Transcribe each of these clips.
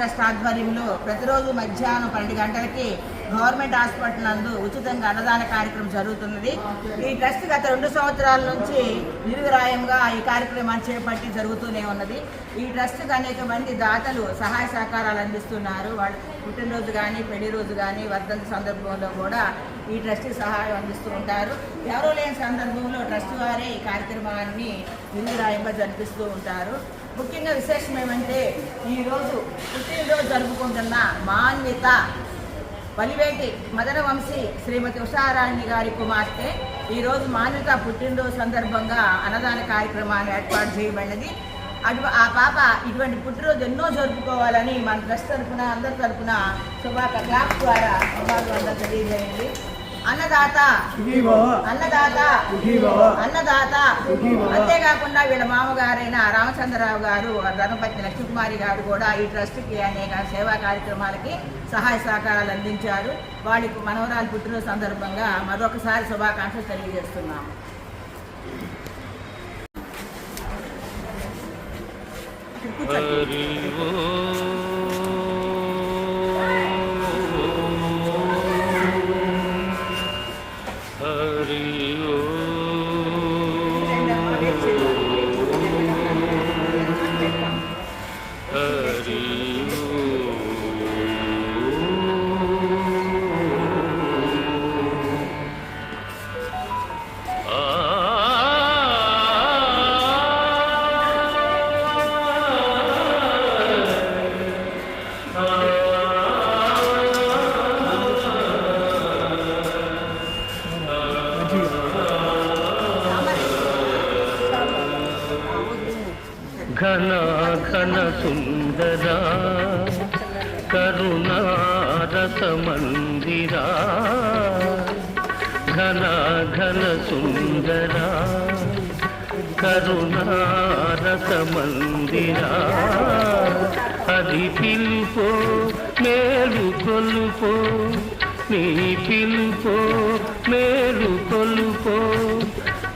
Trust ఆధ్వర్యంలో ప్రతిరోజు మధ్యాహ్నం పన్నెండు గంటలకి గవర్నమెంట్ హాస్పిటల్ నందు ఉచితంగా అన్నదాన కార్యక్రమం జరుగుతున్నది. ఈ ట్రస్ట్ గత రెండు సంవత్సరాల నుంచి నిరుగురాయంగా ఈ కార్యక్రమాన్ని చేపట్టి జరుగుతూనే ఉన్నది. ఈ ట్రస్ట్కి అనేక మంది దాతలు సహాయ సహకారాలు అందిస్తున్నారు. వాళ్ళు పుట్టినరోజు కానీ పెళ్ళి రోజు కానీ వర్ధంతి సందర్భంలో కూడా ఈ ట్రస్ట్కి సహాయం అందిస్తూ ఉంటారు. ఎవరూ లేని సందర్భంలో ట్రస్ట్ వారే ఈ కార్యక్రమాన్ని నిరుగురాయంగా జరిపిస్తూ ఉంటారు. ముఖ్యంగా విశేషం ఏమంటే ఈరోజు పుట్టినరోజు జరుపుకుంటున్న మాన్విత వలివేటి మదన వంశీ శ్రీమతి ఉషారాణి గారి కుమార్తె ఈరోజు మాన్విత పుట్టినరోజు సందర్భంగా అన్నదాన కార్యక్రమాన్ని ఏర్పాటు చేయబడినది. అటు ఆ పాప ఇటువంటి పుట్టినరోజు ఎన్నో జరుపుకోవాలని మన ట్రస్ట్ తరఫున అందరి తరఫున శుభాక క్లాప్ ద్వారా శుభాకాంక్షలు తెలియజేయండి. అన్నదాత. అన్నదాత. అన్నదాత. అంతేకాకుండా వీళ్ళ మామగారైన రామచంద్రరావు గారు ధనపతి లక్ష్మీకుమారి గారు కూడా ఈ ట్రస్ట్కి అనేక సేవా కార్యక్రమాలకి సహాయ సహకారాలు అందించారు. వాళ్ళకి మనవరాలు పుట్టినరోజు సందర్భంగా మరొకసారి శుభాకాంక్షలు తెలియజేస్తున్నాము. 금꽃자리. ఘన ఘన సుందరా కరుణారస మందిరా ఘన ఘన సుందరా కరుణారస మందిరా అది పిలుపో మేలు కొలుపో నీ పిలుపో మేలు కొలుపో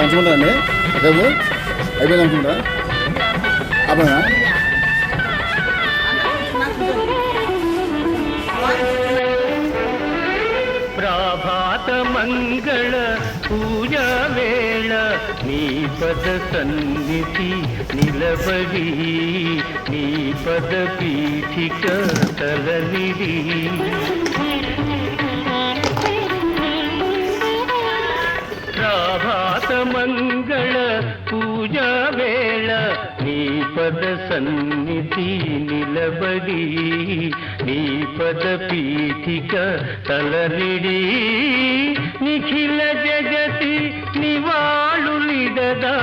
ఉంచుకుంటా అండి రేపు అయిపోయింది అనుకుంటా అప్పుడా ప్రాభాత మంగళ పూజ వేళ నీ పద సన్నిధి నిలబడి నీ పద పీఠిక తలనిడి పద సన్నిధి నిలబడి నీ పద పీఠిక తలరిడి నిఖిల జగతి నివాళులిడదా